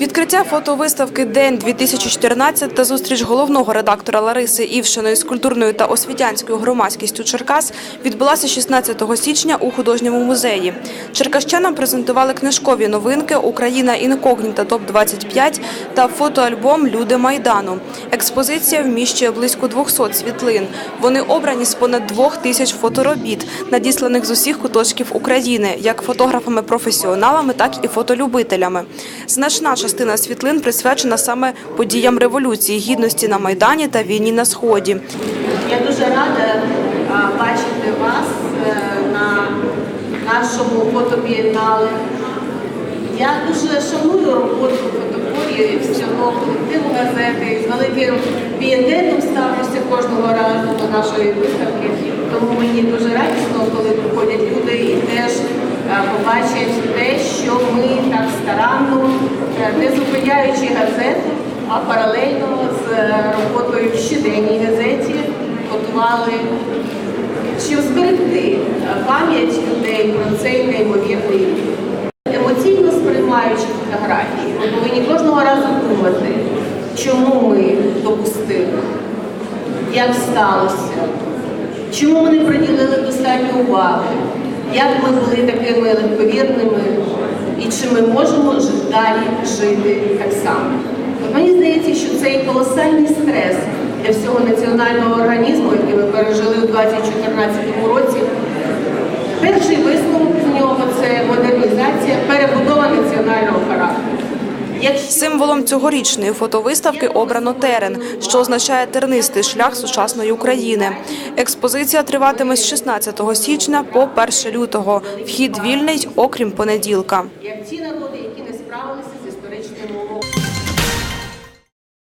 Відкриття фотовиставки День 2014 та зустріч головного редактора Лариси Івшиної з культурною та освітянською громадськістю Черкас відбулася 16 січня у художньому музеї. Черкащанам презентували книжкові новинки Україна інкогніта топ 25 та фотоальбом Люди майдану. Експозиція вміщує близько 200 світлин. Вони обрані з понад двох тисяч фоторобіт, надісланих з усіх куточків України, як фотографами-професіоналами, так і фотолюбителями. Значна частина світлин присвячена саме подіям революції, гідності на майдані та війні на сході. Я дуже рада бачити вас е, на нашому фотобієнале. Я дуже шаную роботу фотокорії всього колективу газети з великим пієтетом ставлюся кожного разу до нашої виставки. Тому мені дуже радісно, коли приходять люди і теж е, побачать те, що ми так старанно, е, не зупиняючи газету, а паралельно з е, роботою в щоденній газеті готували щоб зберегти е, пам'ять людей про цей неймовірний рік. Емоційно сприймаючи фотографії, ми повинні кожного разу думати, чому ми допустили, як сталося, чому ми не приділили достатньо уваги, як ми були такими легковірними чи ми можемо далі жити так само. Мені здається, що цей колосальний стрес для всього національного організму, який ми пережили у 2014 році, перший висновок з нього це модернізація, перебудова національного Символом цьогорічної фотовиставки обрано терен, що означає тернистий шлях сучасної України. Експозиція триватиме з 16 січня по 1 лютого. Вхід вільний, окрім понеділка. як ці народи, які не справилися з історичним.